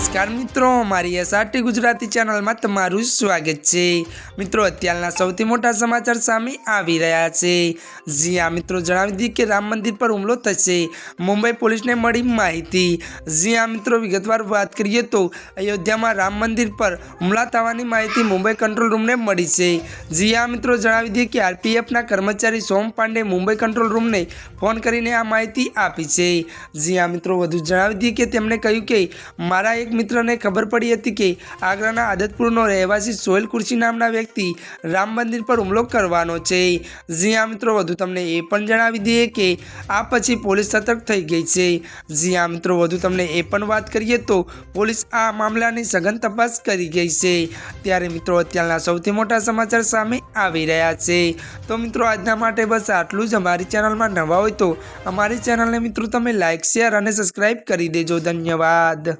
નમસ્કાર મિત્રો, મારી એસઆરટી ગુજરાતી ચેનલમાં તમારું સ્વાગત છે. મિત્રો, અત્યારના સૌથી મોટા સમાચાર સામે આવી રહ્યા છે. જી આ મિત્રો, જણાવી દીધી કે રામ મંદિર પર હુમલો થશે. મુંબઈ પોલીસને મળી માહિતી. જી આ મિત્રો, વિગતવાર વાત કરીએ તો અયોધ્યામાં રામ મંદિર પર હુમલા થવાની માહિતી મુંબઈ કંટ્રોલ રૂમને મળી છે. જી આ મિત્રો, જણાવી દઈએ કે આરપીએફના કર્મચારી સોમ પાંડે મુંબઈ કંટ્રોલ રૂમને ફોન કરીને આ માહિતી આપી છે. જી આ મિત્રો, વધુ જણાવી દઈએ કે તેમણે કહ્યું કે મારા મિત્રને ખબર પડી હતી કે આગ્રાના આદતપુરનો રહેવાસી સોહેલ કુર્સી નામના વ્યક્તિ રામ મંદિર પર હુમલો કરવાનો છે. જી આ મિત્રો, વધુ તમને એ પણ જણાવી દઈએ કે આ પછી પોલીસ સતર્ક થઈ ગઈ છે. જી આ મિત્રો, વધુ તમને એ પણ વાત કરીએ તો પોલીસ આ મામલાની સઘન તપાસ કરી ગઈ છે. ત્યારે મિત્રો, અત્યારના સૌથી મોટા સમાચાર સામે આવી રહ્યા છે. તો મિત્રો, આજના માટે બસ આટલું જ. અમારી ચેનલમાં નવા હોય તો અમારી ચેનલને મિત્રો, તમે લાઇક શેર અને સબસ્ક્રાઈબ કરી દેજો. ધન્યવાદ.